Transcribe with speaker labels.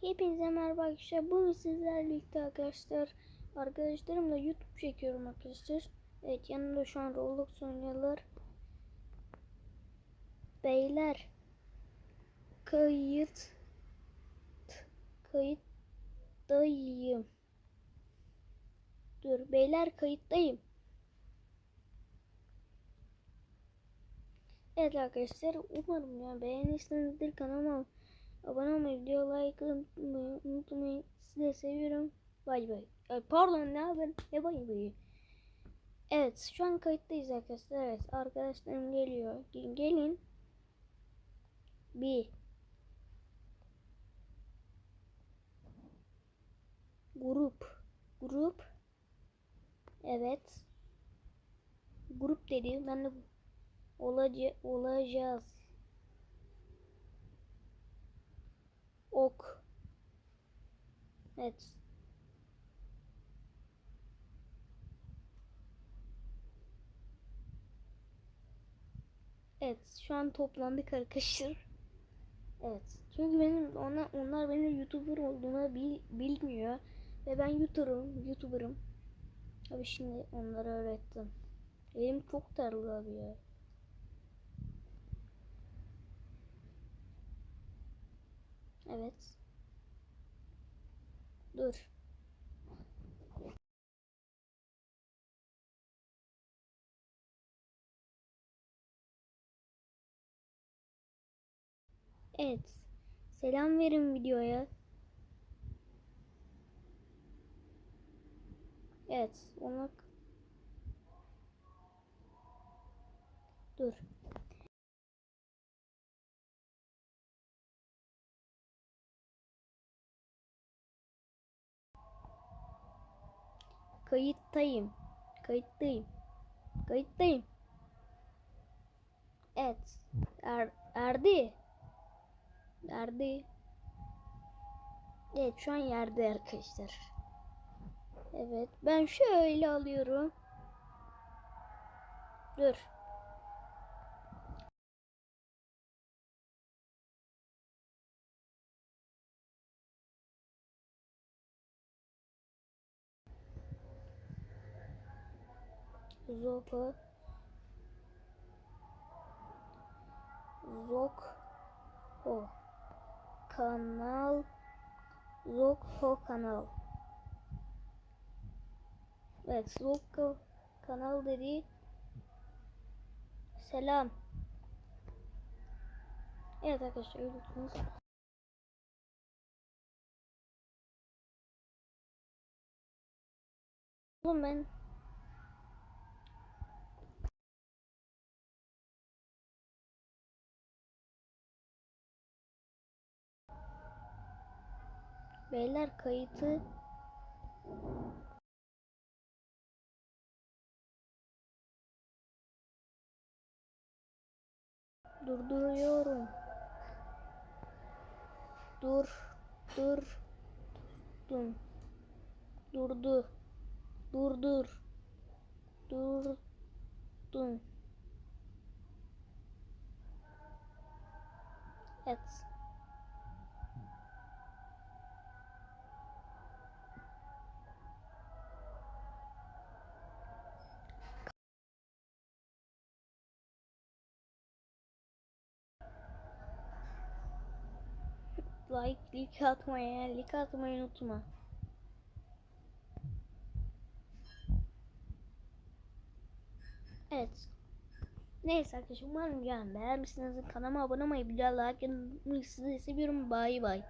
Speaker 1: Hepinize merhaba arkadaşlar. Bugün sizlerle birlikte arkadaşlar. Arkadaşlarımla YouTube çekiyorum arkadaşlar. Evet yanımda şu an Roblox oynuyorlar. Beyler. Kayıt. Kayıttayım. Dur beyler kayıttayım. Evet arkadaşlar umarım ya beğenmişsinizdir kanalıma abone olmayı, video like atmayı unutmayın. Sizi de seviyorum. Bay bay. Ay, pardon ne haber? Ne bay bay? Evet şu an kayıttayız arkadaşlar. Evet arkadaşlarım geliyor. Gelin. gelin. Bir. Grup. Grup. Evet. Grup dedi. Ben de olaca olacağız. Ok. Evet. Evet, şu an toplandık arkadaşlar. Evet. Çünkü benim ona onlar benim YouTuber olduğumu bil, bilmiyor ve ben YouTuber'ım, YouTuber'ım. Abi şimdi onlara öğrettim. Elim çok terli abi ya. Evet. Dur. Evet. Selam verin videoya. Evet. Ona... Dur. Kayıttayım. Kayıttayım. Kayıttayım. Evet. Er, erdi. Erdi. Evet şu an yerde arkadaşlar. Evet ben şöyle alıyorum. Dur. Zopa Zok. Ho. Kanal. Zok Ho Kanal. Evet Zok Kanal dedi. Selam. Evet arkadaşlar görüyorsunuz Oğlum ben Beyler kayıtı durduruyorum. Dur, dur, dum, durdu, durdur, durdum. Evet. Like, like atmayı, like atmayı unutma. Evet. Neyse arkadaşlar umarım yani beğenmişsinizdir. Kanalıma abone olmayı, daha like sizi seviyorum. Bay bay.